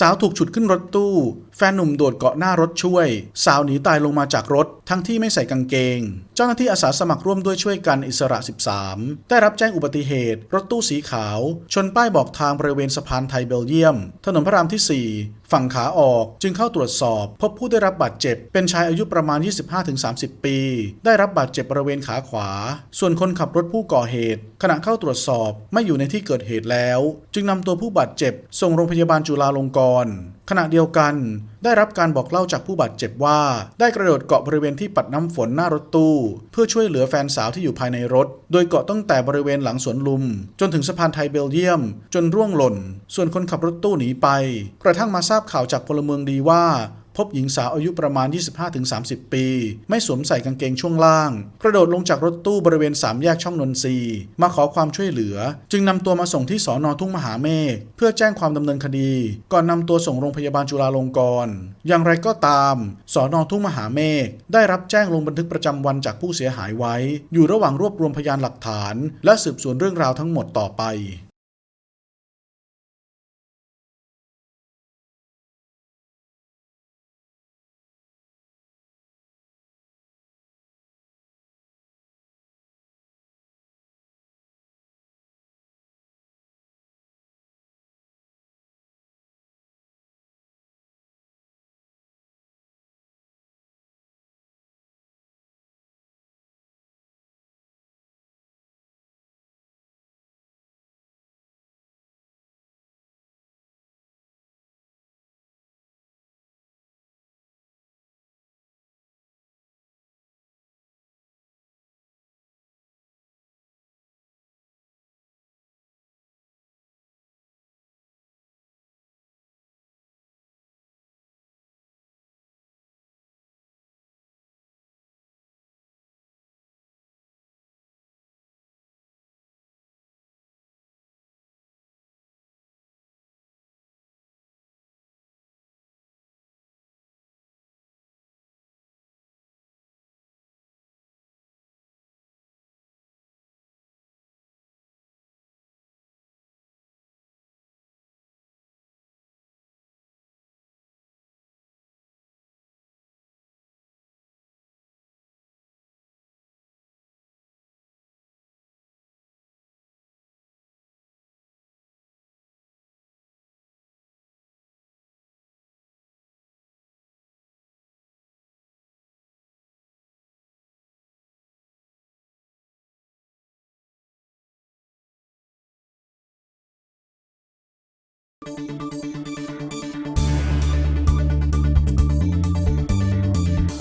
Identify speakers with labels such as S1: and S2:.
S1: สาวถูกฉุดขึ้นรถตู้ แฟนหนุ่มโดดเกาะหน้ารถช่วย สาวหนีตายลงมาจากรถ ทั้งที่ไม่ใส่กางเกง เจ้าหน้าที่อาสาสมัครร่วมด้วยช่วยกันอิสระ 13 ได้รับแจ้งอุบัติเหตุ รถตู้สีขาว ชนป้ายบอกทางบริเวณสะพานไทยเบลเยียม ถนนพระรามที่ 4 ฝั่งขาออกจึงเข้าตรวจสอบ พบผู้ได้รับบาดเจ็บ เป็นชายอายุประมาณ 25-30 ปี ได้รับบาดเจ็บบริเวณขาขวา ส่วนคนขับรถผู้ก่อเหตุ ขณะเข้าตรวจสอบไม่อยู่ในที่เกิดเหตุแล้ว จึงนำตัวผู้บาดเจ็บ ส่งโรงพยาบาลจุฬาลงกรณ์ ขณะเดียวกัน ได้รับการบอกเล่าจากผู้บาดเจ็บว่า ได้กระโดดเกาะบริเวณที่ปัดน้ำฝนหน้ารถตู้ เพื่อช่วยเหลือแฟนสาวที่อยู่ภายในรถ โดยเกาะตั้งแต่บริเวณหลังสวนลุม จนถึงสะพานไทยเบลเยียม จนร่วงหล่น ส่วนคนขับรถตู้หนีไป กระทั่งมาทราบข่าวจากพลเมืองดีว่า พบหญิงสาวอายุประมาณ 25-30 ปี ไม่สวมใส่กางเกงช่วงล่าง กระโดดลงจากรถตู้บริเวณสามแยกช่องนนทรีมาขอความช่วยเหลือ จึงนำตัวมาส่งที่สอนอทุ่งมหาเมฆเพื่อแจ้งความดำเนินคดี ก่อนนำตัวส่งโรงพยาบาลจุฬาลงกรณ์อย่างไรก็ตามสอนอทุ่งมหาเมฆได้รับแจ้งลงบันทึกประจำวันจากผู้เสียหายไว้ อยู่ระหว่างรวบรวมพยานหลักฐาน และสืบสวนเรื่องราวทั้งหมดต่อไป